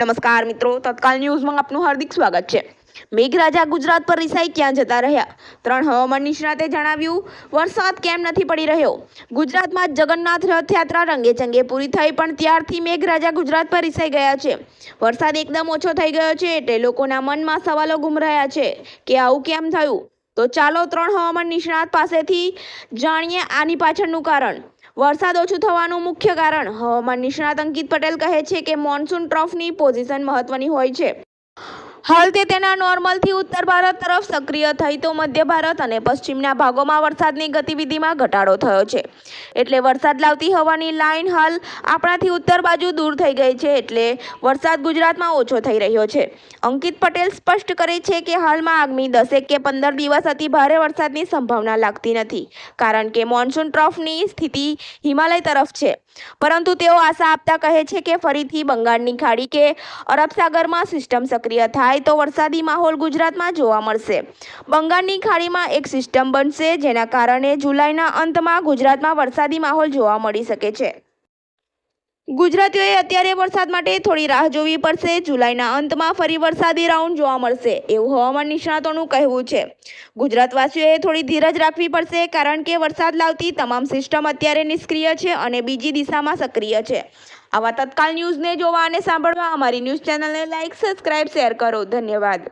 નમસ્કાર મિત્રો, તત્કાલ ન્યૂઝમાં આપનું હાર્દિક સ્વાગત છે. મેઘરાજા ગુજરાત પર રિસાઈ ક્યાં જતા રહ્યા? ત્રણ હવામાન નિષ્ણાતે જણાવ્યું, વરસાદ કેમ નથી પડી રહ્યો? ગુજરાતમાં જગન્નાથ રથયાત્રા રંગે ચંગે પૂરી થઈ, પણ ત્યારથી મેઘરાજા ગુજરાત પર રિસાઈ ગયા છે. વરસાદ એકદમ ઓછો થઈ ગયો છે, એટલે લોકોના મનમાં સવાલો ગુમરાયા છે કે આવું કેમ થયું? તો ચાલો ત્રણ હવામાન નિષ્ણાત પાસેથી જાણીએ આની પાછળનું કારણ. વરસાદ ઓછું થવાનું મુખ્ય કારણ હવામાન નિષ્ણાત અંકિત પટેલ કહે છે કે મોન્સૂન ટ્રફની પોઝિશન મહત્વની હોય છે. હાલ તે તેના નોર્મલથી ઉત્તર ભારત તરફ સક્રિય થઈ તો મધ્ય ભારત અને પશ્ચિમના ભાગોમાં વરસાદની ગતિવિધિમાં ઘટાડો થયો છે. એટલે વરસાદ લાવતી હવાની લાઇન હાલ આપણાથી ઉત્તર બાજુ દૂર થઈ ગઈ છે એટલે વરસાદ ગુજરાતમાં ઓછો થઈ રહ્યો છે. અંકિત પટેલ સ્પષ્ટ કરે છે કે હાલમાં આગામી દસેક કે પંદર દિવસ અતિ ભારે વરસાદની સંભાવના લાગતી નથી, કારણ કે મોન્સૂન ટ્રફની સ્થિતિ હિમાલય તરફ છે. પરંતુ તેઓ આશા આપતા કહે છે કે ફરીથી બંગાળની ખાડી કે અરબ સાગરમાં સિસ્ટમ સક્રિય થાય તો વરસાદી માહોલ ગુજરાતમાં જોવા મળશે. બંગાળની ખાડીમાં એક સિસ્ટમ બનશે, જેના કારણે જુલાઈના અંતમાં ગુજરાતમાં વરસાદી માહોલ જોવા મળી શકે છે. ગુજરાતીઓએ અત્યારે વરસાદ માટે થોડી રાહ જોવી પડશે. જુલાઈના અંતમાં ફરી વરસાદી રાઉન્ડ જોવા મળશે. એવું હવામાન નિષ્ણાતોનું કહેવું છે. ગુજરાતવાસીઓએ થોડી ધીરજ રાખવી પડશે કારણ કે વરસાદ લાવતી તમામ સિસ્ટમ અત્યારે નિષ્ક્રિય છે અને બીજી દિશામાં સક્રિય છે. આવા તત્કાલ ન્યૂઝને જોવા અને સાંભળવા અમારી ન્યૂઝ ચેનલને લાઇક સબસ્ક્રાઇબ, શેર કરો. ધન્યવાદ.